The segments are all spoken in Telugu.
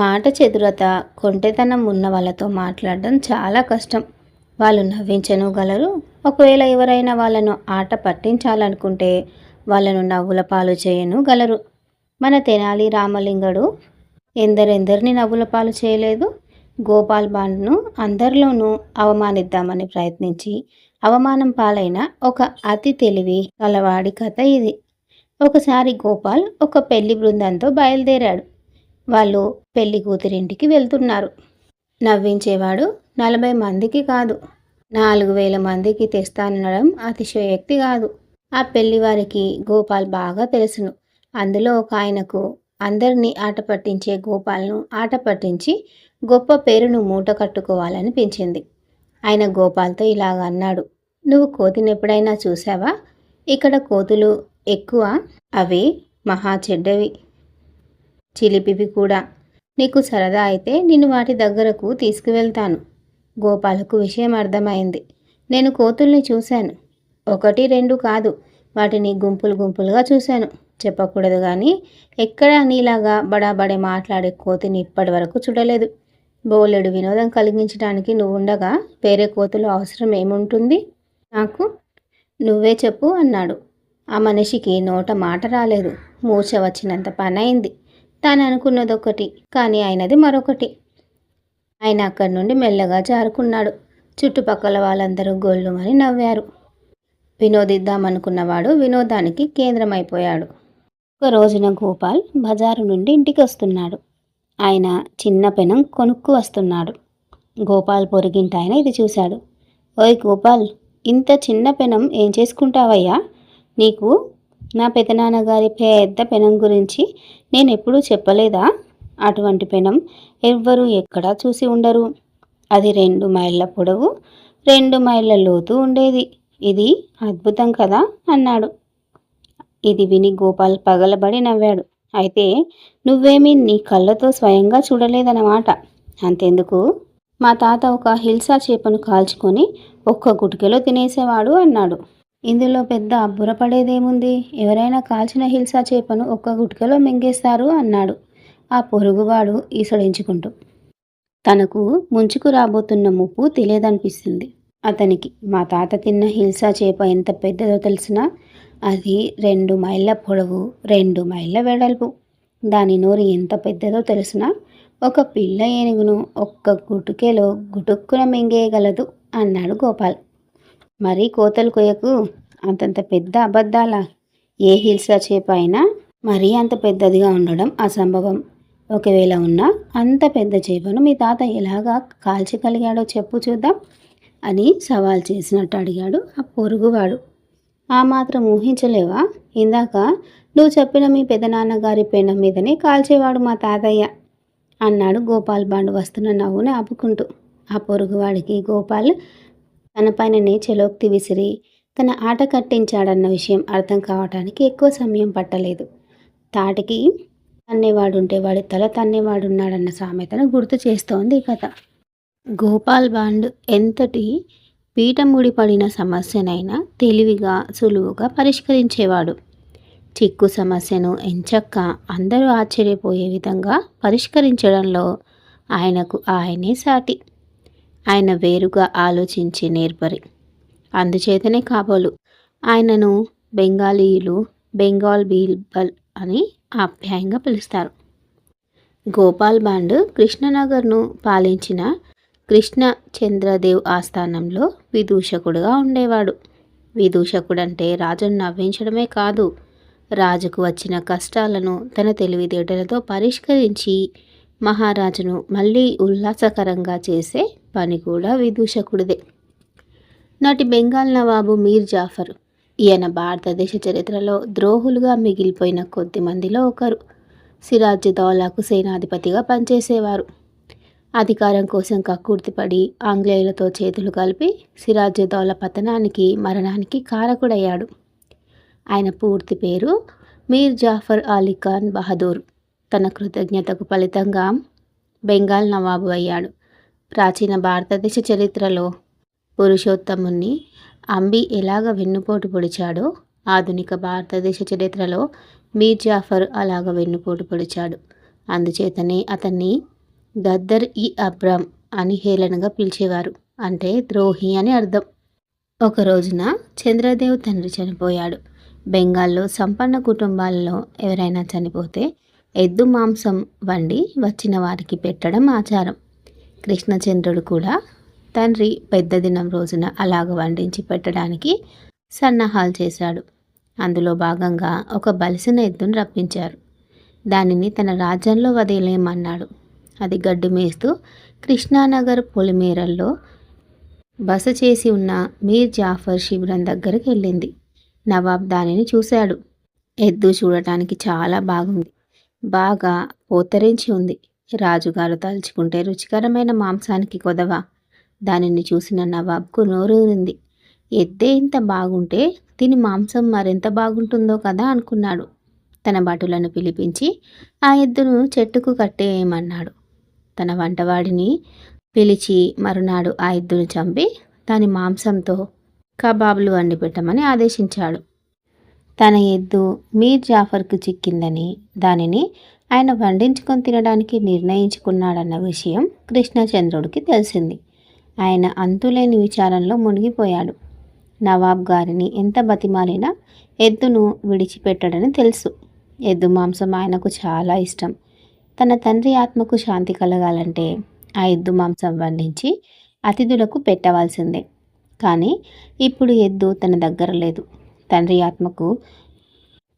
మాట చెదురత కొంటెతనం ఉన్న వాళ్ళతో మాట్లాడడం చాలా కష్టం. వాళ్ళు నవ్వించను గలరు ఒకవేళ ఎవరైనా వాళ్ళను ఆట పట్టించాలనుకుంటే వాళ్ళను నవ్వుల పాలు చేయనుగలరు. మన తెనాలి రామలింగడు ఎందరెందరిని నవ్వుల పాలు చేయలేదు? గోపాల్ బాండ్ను అందరిలోనూ అవమానిద్దామని ప్రయత్నించి అవమానం పాలైన ఒక అతి తెలివి కలవాడి కథ ఇది. ఒకసారి గోపాల్ ఒక పెళ్ళి బృందంతో బయలుదేరాడు. వాళ్ళు పెళ్ళి కూతురింటికి వెళ్తున్నారు. నవ్వించేవాడు నలభై మందికి కాదు. నాలుగు వేల మందికి తెస్తానడం అతిశయోక్తి కాదు. ఆ పెళ్ళివారికి గోపాల్ బాగా తెలుసును. అందులో ఒక ఆయనకు అందరినీ ఆట పట్టించే గోపాల్ను ఆట పట్టించి గొప్ప పేరును మూట కట్టుకోవాలనిపించింది ఆయన గోపాల్తో ఇలాగ అన్నాడు. నువ్వు కోతిని ఎప్పుడైనా చూసావా ఇక్కడ కోతులు ఎక్కువ అవి మహా చెడ్డవి. చిలిపివి కూడా. నీకు సరదా అయితే నిన్ను వాటి దగ్గరకు తీసుకువెళ్తాను. గోపాలకు విషయం అర్థమైంది. నేను కోతుల్ని చూశాను. ఒకటి రెండు కాదు. వాటిని గుంపులు గుంపులుగా చూశాను. చెప్పకూడదు కానీ ఎక్కడా నీలాగా బడాబడే మాట్లాడే కోతిని ఇప్పటి వరకు చూడలేదు. బోలెడు వినోదం కలిగించడానికి నువ్వు ఉండగా వేరే కోతులు అవసరం ఏముంటుంది? నాకు నువ్వే చెప్పు అన్నాడు. ఆ మనిషికి నోట మాట రాలేదు. మూచ వచ్చినంత పనైంది. తాను అనుకున్నది ఒకటి కానీ ఆయనది మరొకటి. ఆయన అక్కడి నుండి మెల్లగా జారుకున్నాడు. చుట్టుపక్కల వాళ్ళందరూ గొల్లుమని నవ్వారు. వినోదిద్దామనుకున్నవాడు వినోదానికి కేంద్రమైపోయాడు. ఒక రోజున గోపాల్ బజారు నుండి ఇంటికి వస్తున్నాడు ఆయన చిన్న పెనం కొనుక్కు వస్తున్నాడు. గోపాల్ పొరిగింటాయన ఇది చూశాడు. ఓయ్ గోపాల్ ఇంత చిన్న పెనం ఏం చేసుకుంటావయ్యా? నీకు నా పెదనాన్నగారి పెద్ద పెనం గురించి నేను ఎప్పుడూ చెప్పలేదా? అటువంటి పెనం ఎవ్వరూ ఎక్కడా చూసి ఉండరు. అది రెండు మైళ్ళ పొడవు రెండు మైళ్ళ లోతు ఉండేది. ఇది అద్భుతం కదా? అన్నాడు. ఇది విని గోపాల్ పగలబడి నవ్వాడు. అయితే నువ్వేమీ నీ కళ్ళతో స్వయంగా చూడలేదన్నమాట. అంతెందుకు? మా తాత ఒక హిల్సా చేపను కాల్చుకొని ఒక్క గుటికెలో తినేసేవాడు అన్నాడు. ఇందులో పెద్ద అబ్బురపడేదేముంది ఎవరైనా కాల్చిన హిల్సా చేపను ఒక్క గుట్కలో మింగేస్తారు అన్నాడు ఆ పొరుగువాడు ఈసడించుకుంటూ. తనకు ముంచుకు రాబోతున్న ముప్పు తెలియదనిపిస్తుంది. అతనికి మా తాత తిన్న హిల్సా చేప ఎంత పెద్దదో తెలిసినా అది రెండు మైళ్ళ పొడవు రెండు మైళ్ళ వెడల్పు. దాని నోరు ఎంత పెద్దదో తెలిసినా ఒక పిల్ల ఏనుగును ఒక్క గుటుకెలో గుటుక్కున మింగేయగలదు అన్నాడు గోపాల్. మరీ కోతలు కొయ్యకు అంతంత పెద్ద అబద్ధాల ఏ హిల్సా చేప అయినా మరీ అంత పెద్దదిగా ఉండడం అసంభవం. ఒకవేళ ఉన్నా అంత పెద్ద చేపను మీ తాత ఎలాగా కాల్చగలిగాడో చెప్పు చూద్దాం అని సవాల్ చేసినట్టు అడిగాడు ఆ పొరుగువాడు. ఆ మాత్రం ఊహించలేవా? ఇందాక నువ్వు చెప్పిన మీ పెదనాన్నగారి పెనం మీదనే కాల్చేవాడు మా తాతయ్య అన్నాడు గోపాల్ బాండు వస్తున్న నవ్వుని ఆపుకుంటూ. ఆ పొరుగువాడికి గోపాల్ తన పైననే చెలోక్తి విసిరి తన ఆట కట్టించాడన్న విషయం అర్థం కావటానికి ఎక్కువ సమయం పట్టలేదు. తాటికి తన్నేవాడుంటే వాడి తల తన్నేవాడున్నాడన్న సామెతను గుర్తు చేస్తోంది ఈ కథ. గోపాల్ బాండ్ ఎంతటి పీఠముడి పడిన సమస్యనైనా తెలివిగా సులువుగా పరిష్కరించేవాడు. చిక్కు సమస్యను ఎంచక్క అందరూ ఆశ్చర్యపోయే విధంగా పరిష్కరించడంలో ఆయనకు ఆయనే సాటి. ఆయన వేరుగా ఆలోచించే నేర్పరి. అందుచేతనే కాబోలు. ఆయనను బెంగాలీయులు బెంగాల్ బీల్బల్ అని ఆప్యాయంగా పిలుస్తారు. గోపాల్ బాండ్ కృష్ణనగర్ను పాలించిన కృష్ణ చంద్రదేవ్ ఆస్థానంలో విదూషకుడుగా ఉండేవాడు. విదూషకుడంటే రాజును నవ్వించడమే కాదు రాజుకు వచ్చిన కష్టాలను తన తెలివితేటలతో పరిష్కరించి మహారాజును మళ్ళీ ఉల్లాసకరంగా చేసే పని కూడా విదూషకుడిదే. నాటి బెంగాల్ నవాబు మీర్ జాఫర్. ఈయన భారతదేశ చరిత్రలో ద్రోహులుగా మిగిలిపోయిన కొద్ది మందిలో ఒకరు. సిరాజ్దౌలాకు సేనాధిపతిగా పనిచేసేవారు. అధికారం కోసం కక్కుర్తిపడి ఆంగ్లేయులతో చేతులు కలిపి సిరాజ్దౌలా పతనానికి మరణానికి కారకుడయ్యాడు. ఆయన పూర్తి పేరు మీర్ జాఫర్ అలీ ఖాన్ బహదూర్. తన కృతజ్ఞతకు ఫలితంగా బెంగాల్ నవాబు అయ్యాడు. ప్రాచీన భారతదేశ చరిత్రలో పురుషోత్తముని అంబి ఎలాగ వెన్నుపోటు పొడిచాడో ఆధునిక భారతదేశ చరిత్రలో మీర్ జాఫర్ అలాగ వెన్నుపోటు పొడిచాడు. అందుచేతనే అతన్ని గద్దర్ ఈ అబ్రామ్ అని హేళనగా పిలిచేవారు. అంటే ద్రోహి అని అర్థం. ఒక రోజున చంద్రదేవ్ తండ్రి చనిపోయాడు. బెంగాల్లో సంపన్న కుటుంబాలలో ఎవరైనా చనిపోతే ఎద్దు మాంసం వండి వచ్చిన వారికి పెట్టడం ఆచారం. కృష్ణచంద్రుడు కూడా తండ్రి పెద్ద దినం రోజున అలాగ వండించి పెట్టడానికి సన్నాహాలు చేశాడు. అందులో భాగంగా ఒక బలిసిన ఎద్దును రప్పించారు. దానిని తన రాజ్యంలో వదిలేయమన్నాడు. అది గడ్డి మేస్తూ కృష్ణానగర్ పొలిమేరల్లో బస చేసి ఉన్న మీర్ జాఫర్ శిబిరం దగ్గరికి వెళ్ళింది. నవాబ్ దానిని చూశాడు. ఎద్దు చూడటానికి చాలా బాగుంది. బాగా పోతరించి ఉంది. రాజుగారు తలుచుకుంటే రుచికరమైన మాంసానికి కొదవ. దానిని చూసిన నవాబ్కు నోరూరింది. ఎద్దే ఇంత బాగుంటే దీని మాంసం మరెంత బాగుంటుందో కదా అనుకున్నాడు. తన భటులను పిలిపించి ఆ ఎద్దును చెట్టుకు కట్టేయమన్నాడు. తన వంటవాడిని పిలిచి మరునాడు ఆ ఎద్దును చంపి దాని మాంసంతో కబాబులు వండి పెట్టమని ఆదేశించాడు. తన ఎద్దు మీర్ జాఫర్కు చిక్కిందని దానిని ఆయన వండించుకొని తినడానికి నిర్ణయించుకున్నాడన్న విషయం కృష్ణచంద్రుడికి తెలిసింది. ఆయన అంతులేని విచారంలో మునిగిపోయాడు. నవాబ్ గారిని ఎంత బతిమాలినా ఎద్దును విడిచిపెట్టడని తెలుసు. ఎద్దు మాంసం ఆయనకు చాలా ఇష్టం. తన తండ్రి ఆత్మకు శాంతి కలగాలంటే ఆ ఎద్దు మాంసం వండించి అతిథులకు పెట్టవలసిందే. కానీ ఇప్పుడు ఎద్దు తన దగ్గర లేదు. తండ్రి ఆత్మకు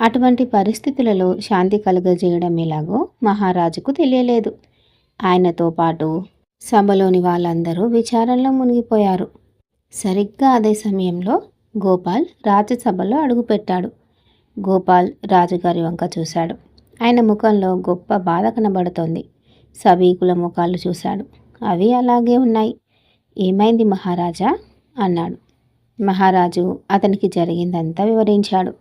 అటువంటి పరిస్థితులలో శాంతి కలుగజేయడం ఎలాగో మహారాజుకు తెలియలేదు. ఆయనతో పాటు సభలోని వాళ్ళందరూ విచారంలో మునిగిపోయారు. సరిగ్గా అదే సమయంలో గోపాల్ రాజ్యసభలో అడుగుపెట్టాడు. గోపాల్ రాజుగారి వంక చూశాడు. ఆయన ముఖంలో గొప్ప బాధ కనబడుతోంది. సభీకుల ముఖాలు చూశాడు. అవి అలాగే ఉన్నాయి. ఏమైంది మహారాజా? అన్నాడు. మహారాజు అతనికి జరిగిందంతా వివరించాడు.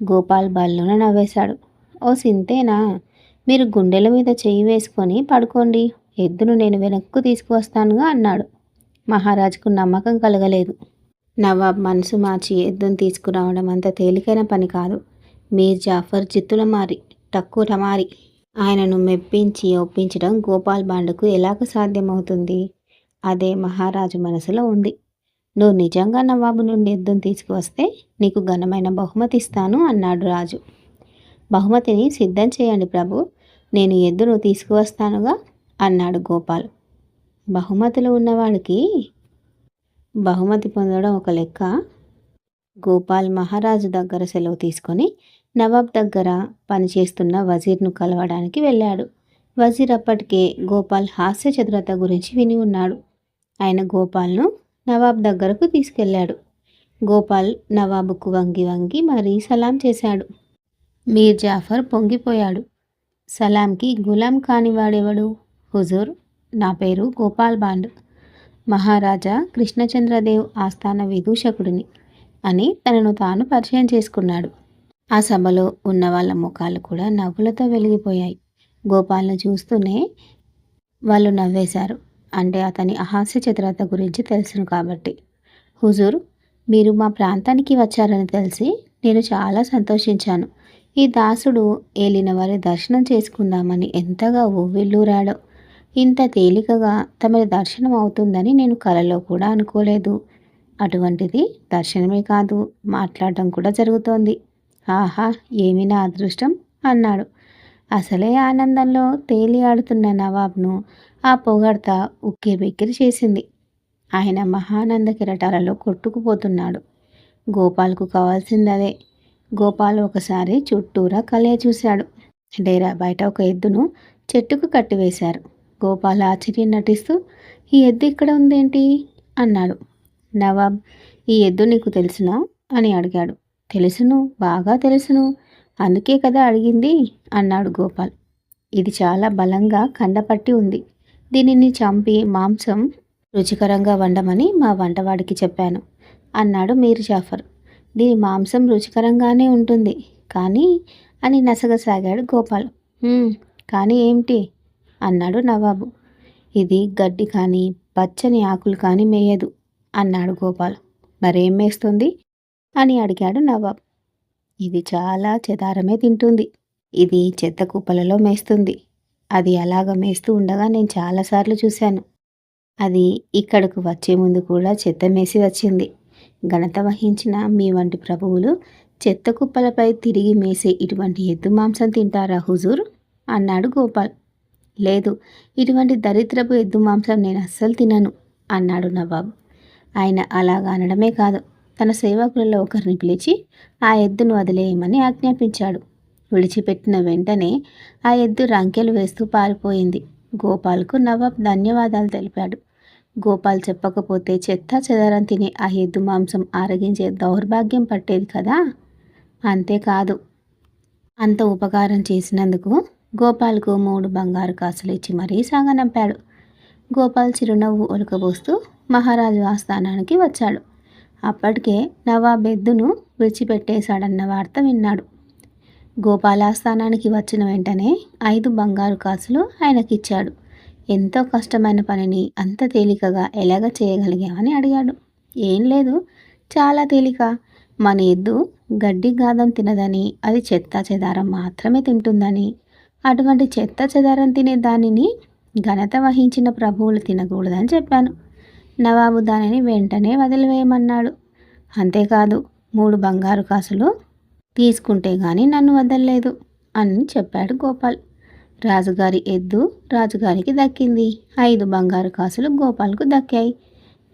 గోపాల్ బల్లున నవ్వేశాడు. ఓ సింతేనా మీరు గుండెల మీద చెయ్యి వేసుకొని పడుకోండి. ఎద్దును నేను వెనక్కు తీసుకువస్తానుగా అన్నాడు. మహారాజుకు నమ్మకం కలగలేదు. నవాబ్ మనసు మార్చి ఎద్దును తీసుకురావడం అంత తేలికైన పని కాదు. మీర్ జాఫర్ జిత్తుల మారి టక్కుల మారి ఆయనను మెప్పించి ఒప్పించడం గోపాల్ బాండుకు ఎలాగ సాధ్యమవుతుంది? అదే మహారాజు మనసులో ఉంది. నువ్వు నిజంగా నవాబు నుండి యుద్ధం తీసుకువస్తే నీకు ఘనమైన బహుమతి ఇస్తాను అన్నాడు రాజు. బహుమతిని సిద్ధం చేయండి ప్రభు నేను ఎద్దును తీసుకువస్తానుగా అన్నాడు గోపాల్. బహుమతులు ఉన్నవాడికి బహుమతి పొందడం ఒక లెక్క. గోపాల్ మహారాజు దగ్గర సెలవు తీసుకొని నవాబ్ దగ్గర పనిచేస్తున్న వజీర్ను కలవడానికి వెళ్ళాడు. వజీర్ అప్పటికే గోపాల్ హాస్య చతురత గురించి విని ఉన్నాడు. ఆయన గోపాల్ను నవాబ్ దగ్గరకు తీసుకెళ్ళాడు. గోపాల్ నవాబుకు వంగి వంగి మరీ సలాం చేశాడు. మీర్ జాఫర్ పొంగిపోయాడు. సలాంకి గులాం కానివాడెవడు? హుజూర్. నా పేరు గోపాల్ బాండ్. మహారాజా కృష్ణచంద్రదేవ్ ఆస్థాన విదూషకుడిని అని తనను తాను పరిచయం చేసుకున్నాడు. ఆ సభలో ఉన్న వాళ్ళ ముఖాలు కూడా నవ్వులతో వెలిగిపోయాయి. గోపాల్ను చూస్తూనే వాళ్ళు నవ్వేశారు. అంటే అతని అహాస్య చతురత గురించి తెలుసును కాబట్టి. హుజూర్ మీరు మా ప్రాంతానికి వచ్చారని తెలిసి నేను చాలా సంతోషించాను. ఈ దాసుడు ఏలిన వారి దర్శనం చేసుకుందామని ఎంతగా ఊవిల్లూరాడో ఇంత తేలికగా తమరి దర్శనం అవుతుందని నేను కలలో కూడా అనుకోలేదు. అటువంటిది దర్శనమే కాదు మాట్లాడటం కూడా జరుగుతోంది. ఆహా ఏమి నా అదృష్టం? అన్నాడు. అసలే ఆనందంలో తేలి ఆడుతున్న నవాబ్ను ఆ పొగడ్త ఉక్కిరిబిక్కిరి చేసింది. ఆయన మహానంద కిరటాలలో కొట్టుకుపోతున్నాడు. గోపాల్కు కావాల్సింది అదే గోపాల్ ఒకసారి చుట్టూరా కలయ చూశాడు. డేరా బయట ఒక ఎద్దును చెట్టుకు కట్టివేశారు. గోపాల్ ఆశ్చర్యం నటిస్తూ ఈ ఎద్దు ఇక్కడ ఉందేంటి? అన్నాడు. నవాబ్ ఈ ఎద్దు నీకు తెలుసునా? అని అడిగాడు. తెలుసును బాగా తెలుసును. అందుకే కదా అడిగింది? అన్నాడు గోపాల్. ఇది చాలా బలంగా కండపట్టి ఉంది. దీనిని చంపి మాంసం రుచికరంగా వండమని మా వంటవాడికి చెప్పాను అన్నాడు మీర్ జాఫర్. దీని మాంసం రుచికరంగానే ఉంటుంది కానీ అని నసగసాగాడు గోపాల్. కానీ ఏమిటి? అన్నాడు నవాబు. ఇది గడ్డి కానీ పచ్చని ఆకులు కానీ మేయదు అన్నాడు గోపాల్. మరేం మేస్తుంది? అని అడిగాడు నవాబ్. ఇది చాలా చెదారమే తింటుంది. ఇది చెత్త కుప్పలలో మేస్తుంది. అది అలాగ మేస్తూ ఉండగా నేను చాలాసార్లు చూశాను. అది ఇక్కడకు వచ్చే ముందు కూడా చెత్త మేసి వచ్చింది. ఘనత వహించిన మీ వంటి ప్రభువులు చెత్త కుప్పలపై తిరిగి మేసే ఇటువంటి ఎద్దు మాంసం తింటారా హుజూర్? అన్నాడు గోపాల్. లేదు ఇటువంటి దరిద్రపు ఎద్దు మాంసం నేను అస్సలు తినను అన్నాడు నవాబ్. ఆయన అలాగ అనడమే కాదు. తన సేవకులలో ఒకరిని పిలిచి ఆ ఎద్దును వదిలేయమని ఆజ్ఞాపించాడు. విడిచిపెట్టిన వెంటనే ఆ ఎద్దు రంకెలు వేస్తూ పారిపోయింది. గోపాల్కు నవాబ్ ధన్యవాదాలు తెలిపాడు. గోపాల్ చెప్పకపోతే చెత్త చెదరం తినే ఆ ఎద్దు మాంసం ఆరగించే దౌర్భాగ్యం పట్టేది కదా? అంతేకాదు అంత ఉపకారం చేసినందుకు గోపాల్కు మూడు బంగారు కాసులు ఇచ్చి మరీ సాగనంపాడు. గోపాల్ చిరునవ్వు ఒలకబోస్తూ మహారాజు ఆస్థానానికి వచ్చాడు. అప్పటికే నవాబ్ ఎద్దును విడిచిపెట్టేశాడన్న వార్త విన్నాడు. గోపాలాస్థానానికి వచ్చిన వెంటనే ఐదు బంగారు కాసులు ఆయనకిచ్చాడు. ఎంతో కష్టమైన పనిని అంత తేలికగా ఎలాగ చేయగలిగామని అడిగాడు. ఏం లేదు చాలా తేలిక. మన ఎద్దు గడ్డి గాదం తినదని అది చెత్త చెదారం మాత్రమే తింటుందని. అటువంటి చెత్త చెదారం తినే దానిని ఘనత వహించిన ప్రభువులు తినకూడదని చెప్పాను. నవాబు దానిని వెంటనే వదిలివేయమన్నాడు. అంతేకాదు మూడు బంగారు కాసులు తీసుకుంటే గాని నన్ను వదలలేదు అని చెప్పాడు గోపాల్. రాజుగారి ఎద్దు రాజుగారికి దక్కింది. ఐదు బంగారు కాసులు గోపాల్కు దక్కాయి.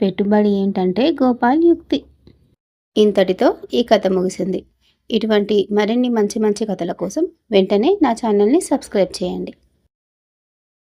పెట్టుబడి ఏంటంటే గోపాల్ యుక్తి. ఇంతటితో ఈ కథ ముగిసింది. ఇటువంటి మరిన్ని మంచి మంచి కథల కోసం వెంటనే నా ఛానల్ని సబ్స్క్రైబ్ చేయండి.